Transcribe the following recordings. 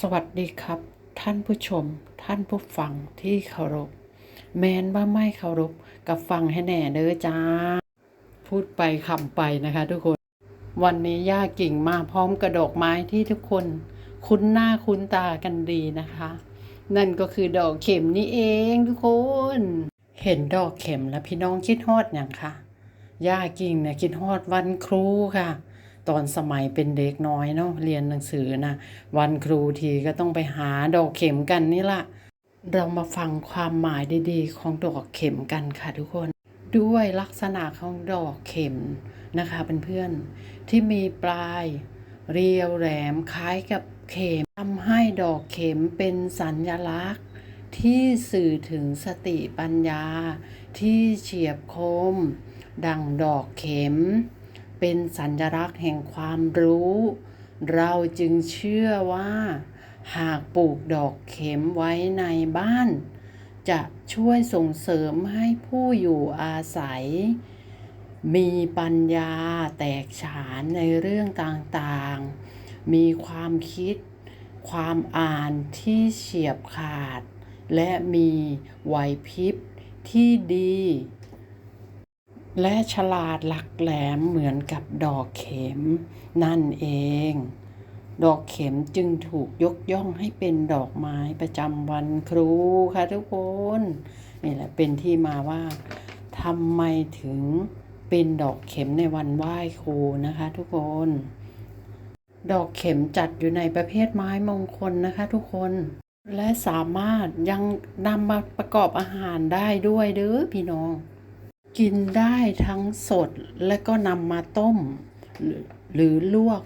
สวัสดีครับ ท่านผู้ชม ท่านผู้ฟังที่เคารพ แมนว่าไม่เคารพกับฟังให้แน่เด้อจ้า พูดไปคำไปนะคะทุกคน วันนี้ย่ากิ่งมาพร้อมกระดอกไม้ที่ทุกคน คุ้นหน้าคุ้นตากันดีนะคะ นั่นก็คือดอกเข็มนี่เองทุกคน เห็นดอกเข็มแล้วพี่น้องคิดฮอดอย่างค่ะย่ากิ่งเนี่ยคิดฮอดวันครูค่ะ ตอนสมัยเป็นเด็กน้อยเนาะเรียนหนังสือนะวันครูทีก็ต้องไปหาดอกเข็มกันนี่ละเรามาฟังความหมายดีๆ ของดอกเข็มกันค่ะทุกคน ด้วยลักษณะของดอกเข็มนะคะเพื่อนๆที่มีปลายเรียวแหลมคล้ายกับเข็มทำให้ดอกเข็มเป็นสัญลักษณ์ ที่สื่อถึงสติปัญญาที่เฉียบคม ดังดอกเข็ม เป็นสัญลักษณ์แห่งความรู้ เราจึงเชื่อว่า หากปลูกดอกเข็มไว้ในบ้าน จะช่วยส่งเสริมให้ผู้อยู่อาศัย มีปัญญาแตกฉานในเรื่องต่างๆ มีความคิด ความอ่านที่เฉียบขาด และมีไหวพริบที่ดี และฉลาดหลักแหลมเหมือนกับดอกเข็ม นั่นเอง ดอกเข็มจึงถูกยกย่องให้เป็นดอกไม้ประจำวันครูค่ะทุกคนนี่แหละเป็นที่มาว่าทำไมถึงเป็นดอกเข็มในวันไหว้ครูนะคะทุกคน ดอกเข็มจัดอยู่ในประเภทไม้มงคลนะคะทุกคน และสามารถยังนำมาประกอบอาหารได้ด้วยเด้อพี่น้อง กินได้ทั้งสดและก็นำมาต้ม หรือลวก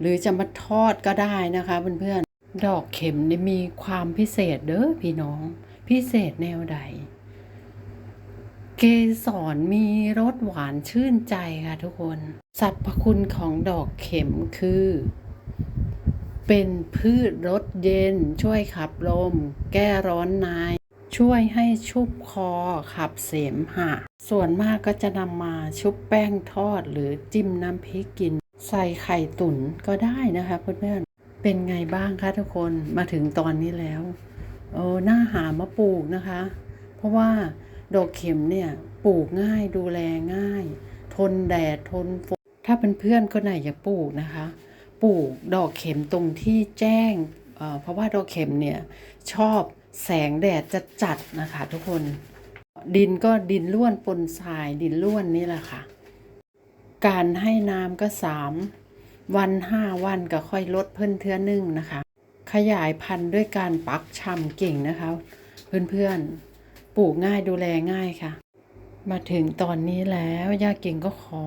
หรือจะมาทอดก็ได้นะคะเพื่อนๆ ดอกเข็มนี่มีความพิเศษเด้อพี่น้อง พิเศษแนวใด เกสรมีรสหวานชื่นใจค่ะทุกคน สรรพคุณของดอกเข็มคือ เป็นพืชรสเย็นช่วยขับลม แก้ร้อนใน ช่วยให้ชุบคอขับเสมหะ ส่วนมากก็จะนำมาชุบแป้งทอดหรือจิ้มน้ำพริกกิน ใส่ไข่ตุ๋นก็ได้นะคะเพื่อนๆ เป็นไงบ้างคะทุกคนมาถึงตอนนี้แล้วเออน่าหามาปลูกนะคะ เพราะว่าดอกเข็มเนี่ยปลูกง่ายดูแลง่าย ทนแดดทนฝนถ้าเป็นเพื่อนก็ไหนอยากปลูกนะคะ ปลูกดอกเข็มตรงที่แจ้งเออเพราะว่าดอกเข็มเนี่ยชอบ แสงแดดจะจัดนะคะทุกคน ดินก็ดินล้วนปนทรายดินล้วนนี่แหละค่ะ การให้น้ำก็สามวันห้าวันก็ค่อยลดเพิ่นเทือหนึ่งนะคะ ขยายพันธุ์ด้วยการปักชำเก่งนะคะ เพื่อนๆปลูกง่ายดูแลง่ายค่ะ มาถึงตอนนี้แล้วย่าเก่งก็ขอ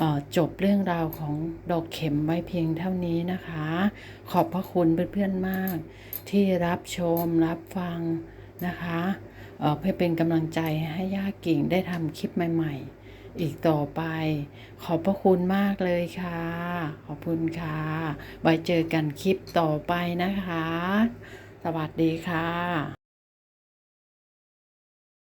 อจบเรื่องราวของดอกเข็มไว้เพียงเท่านี้นะคะ ขอบพระคุณเพื่อนๆมาก ที่รับชมรับฟังนะคะเอ่อเพื่อเป็นกำลังใจให้ย่ากิ่งได้ทำคลิปใหม่ ๆ อีกต่อไป ขอบพระคุณมากเลยค่ะ ขอบคุณค่ะ ไว้เจอกันคลิปต่อไปนะคะ สวัสดีค่ะ